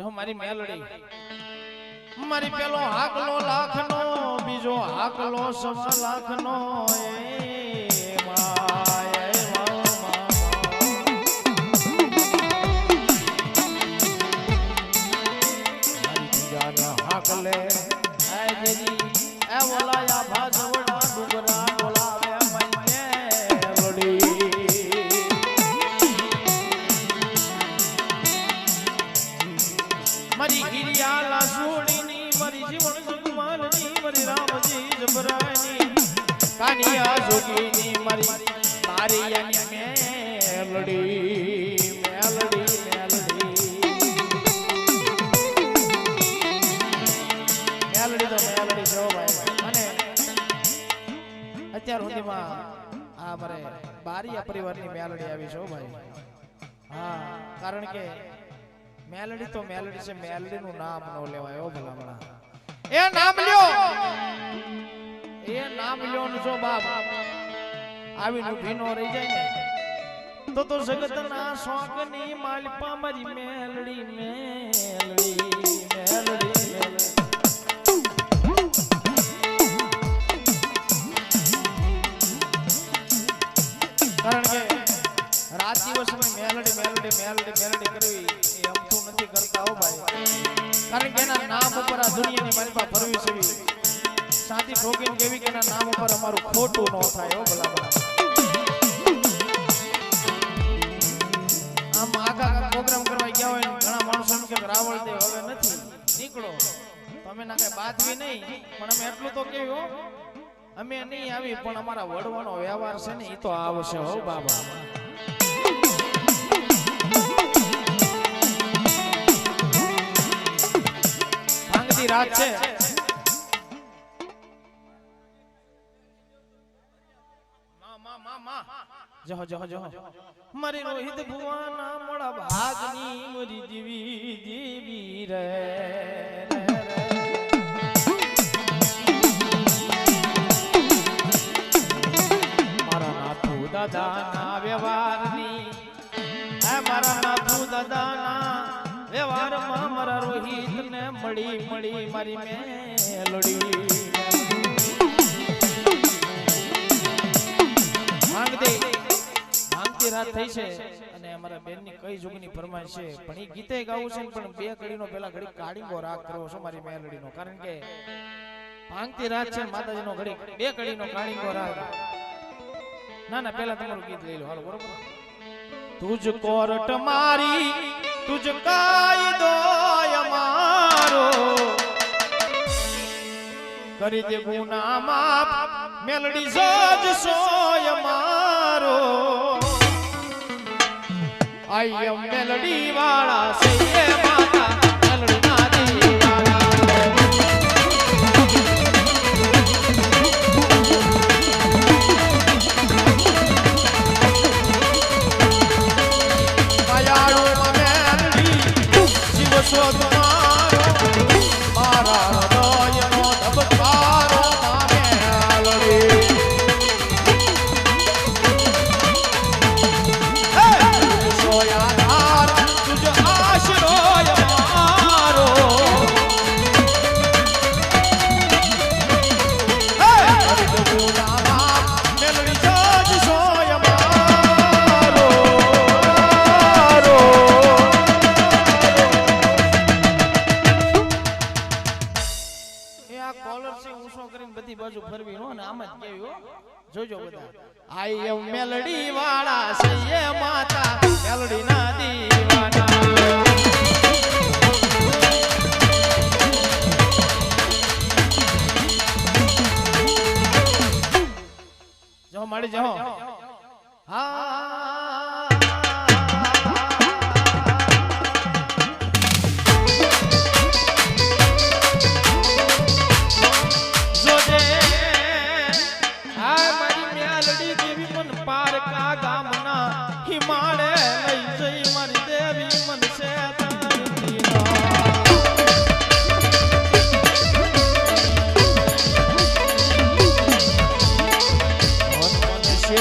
જો મારી મેલડી. મારી પેલો હાકલો લાખનો બીજો હાકલો સવા લાખનો એ હાકલે. એ બોલાયા ભાજવડા અત્યાર સુધીમાં આ મારે બારીયા પરિવારની મેલડી આવી છો ભાઈ. હા, કારણ કે મેલડી તો મેલડી છે મેલડી નું નામ નો લેવાય ઓ ભલામણા. એ નામ લ્યો. એ નામ લ્યો ને જો બાપ. આવીને ભીનો રહી જાય ને. તો તો જગત ના શોકની માલપા મારી મેલડી મેલડી મેલડી મેલડી. રાત દિવસ અમે મેલડી મેલડી મેલડી મેલડી કરવી એ અમથું નથી કરતા હો ભાઈ. કારણ કે એના નામ ઉપર આ દુનિયાની મારી ફરવી છે. સાદી ઠોકીને કેવી કે એના નામ ઉપર અમારું ખોટું ન થાય હો ભલા આમ આખા પ્રોગ્રામ કરવા ગયા હોય ઘણા માણસો કે રાવળ દે, હવે નથી. નીકળો. તમે ના કઈ બી નહીં, પણ અમે એટલું તો કેવું અમે નહીં આવી, પણ અમારા વડવાનો વ્યવહાર છે ને એ તો આવશે હો બાબા. રાત છે. જહો જહો જહો મારી રોહિત ભુવાના મોડા ભાગની મોરી દીવી જીવી રે. મારા નાથુ દાદાના વ્યવહારની મારા નાથુ દાદાના વ્યવહારમાં રોહિત ને મળી મળી મારી મેલડી. છે અને અમારા રાગ છે મારી છે ને ઘડી બે કાળીંગો રાગ. ના ના પેલા તમારું ગીત લઈ લો. બરોબર? તુજ કોરટ મારી તુજ કાયદો અમારો કરી દે ગુના માફ મેલડી સજ સોય મારો આઈ મેલડી વાળા સૈયે માતા 说到 બધી બાજુ ફરવી નો ને આમ જ કેવી હો. જોજો બધા. આઈ એમ મેલડી વાળા સૈયે માતા. મેલડી ના દીવાના. જો મળી જાઓ.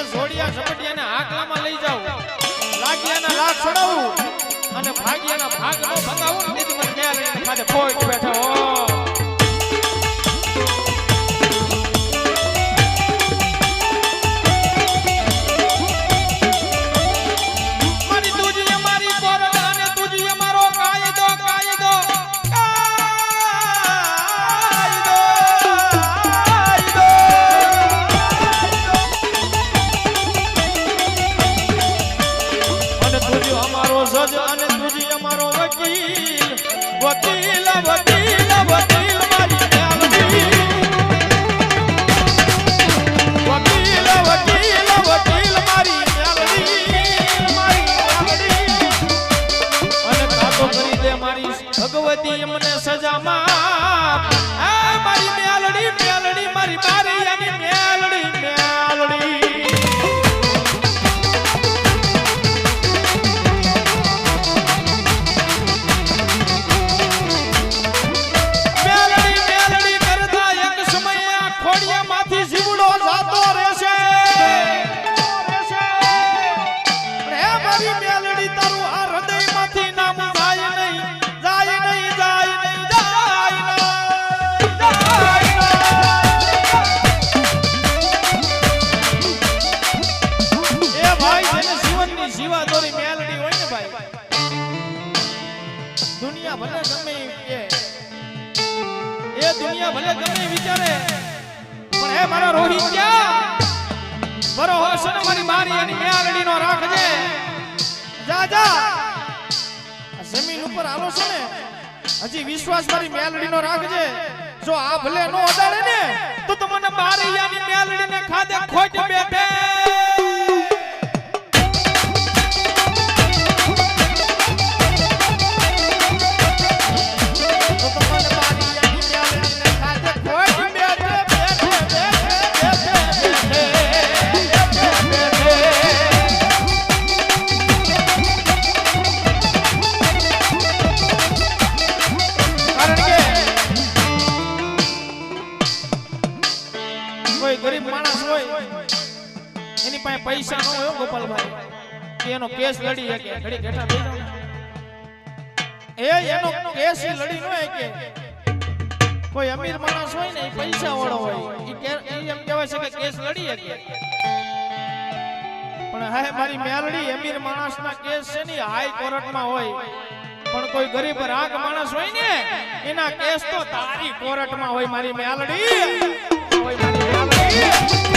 એ જોડિયા ઝપટિયાને હાકલામાં લઈ જાવ લાગ્યાના લાગ છોડાવું અને ભાગ્યાના ભાગ નો ભગાવું ને તેથી મને ખાતે પોઈન્ટ બેઠો અમને સજામાં દુનિયા ભલે ગમે કે. એ દુનિયા ભલે ગમે વિચારે. પણ હે મારા રોહિત્યા બરો હોશ ને મારી મારી એની મેળડી નો રાખજે. જા જા. જમીન ઉપર આલો છો ને હજી વિશ્વાસ મારી મેલડી નો રાખજે. જો આ ભલે નો અડાડે ને, તો તમને મારી યાની મેલડી ને ખાધે ખોટ બેઠે. કેસ લડી શકે ઘડી ઘેટા એ એનો કેસ લડી નો કે કોઈ અમીર માણસ હોય ને, એ પૈસા વાળો હોય કે- એમ કહેવાય છે કે કેસ લડી શકે. પણ હે મારી મેલડી અમીર માણસના કેસ છે ને હાઈ કોર્ટમાં હોય. પણ કોઈ ગરીબ રાગ માણસ હોય ને, એના કેસ તો તારી કોર્ટમાં હોય મારી મેલડી હોય, મારી મેલડી.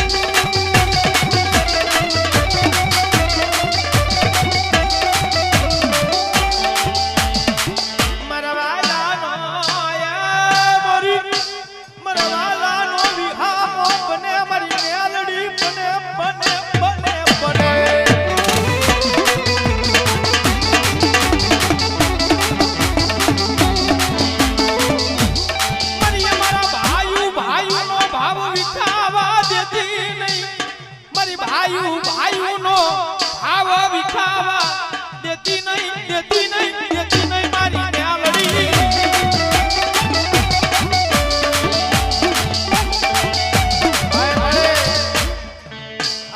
વિખાવા દેતી નહીં. મારી ભાઈઓ નો ભાવ વિખાવા દેતી નહીં દેતી નહીં દેતી નહીં મારી ન્યાલડી.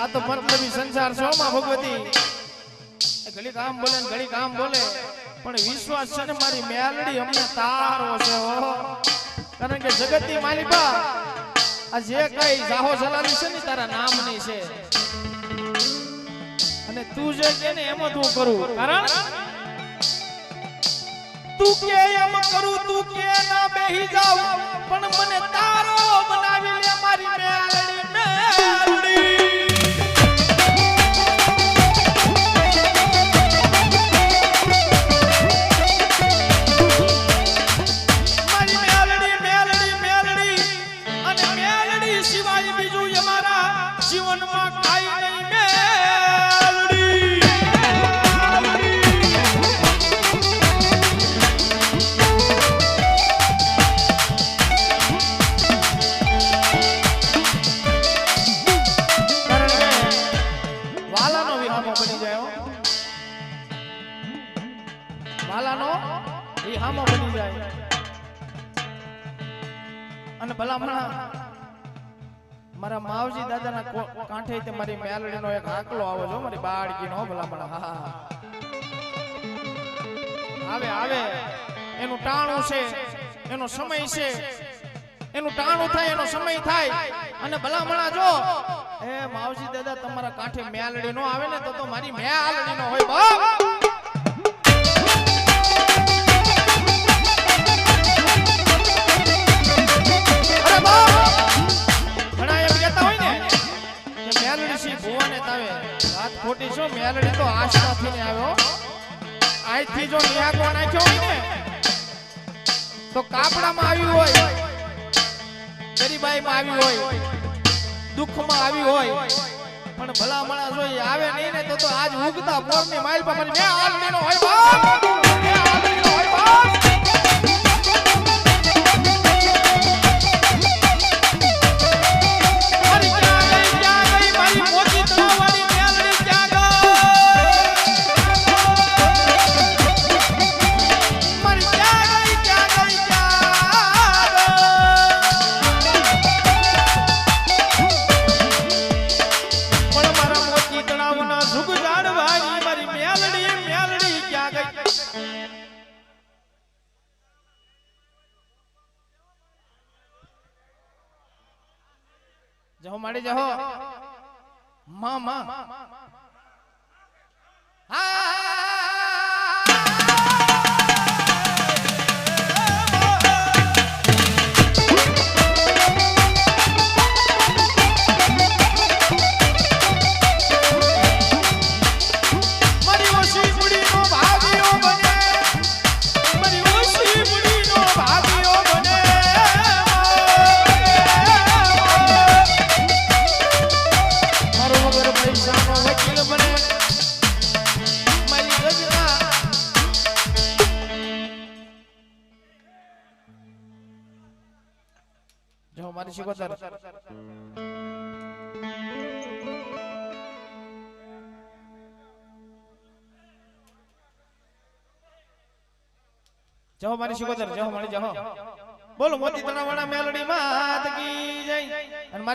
આ તો મતલબી સંસાર છો માં ભગવતી. ઘડી કામ બોલે ને ઘડી કામ બોલે. પણ વિશ્વાસ છે ને મારી મેલડી અમને તારો છે કારણ કે જગતની માલિકા આ જે કઈ જાહો જલાલી છે ને તારા નામની છે. અને તું જે કે ને એમ જ હું કરું. કારણ તું કે એમ કરું તું કે ના બેહી જાવ પણ મને તારો બનાવી લે મારી મેલડી કો- તે મારી મેલડીનો એક આકલો આવો છો મારી બાળકીનો ભલામણા. આવે આવે. એનું ટાણું છે, એનો સમય છે. એનું ટાણું થાય, એનો સમય થાય. અને ભલામણા જો. એ માવજી દાદા, તમારા કાંઠે મેલડી નો આવે ને તો તો મારી મેલડી નો હોય બાપ. મેલડી ભુવાને તાવે. વાત ખોટી છો, મેલડી તો આશાથી ને આવ્યો. આજથી જો નિહાકો નાખ્યો હોય ને, તો કાપડામાં આવી હોય, ગરીબાઈમાં આવી હોય, દુઃખમાં આવી હોય, પણ ભલા મળા ઈ આવે નહીં ને, તો આજ ઉગતા પોરની માઇલ પર મારી બે મેનો હોય બાપ. જહો માડી જહો માં માં. હા. મારી શિકોતર જહો મારી શિકોતર જહો મારી જહો બોલો મોતી તણાવાળા મેલડી કી જય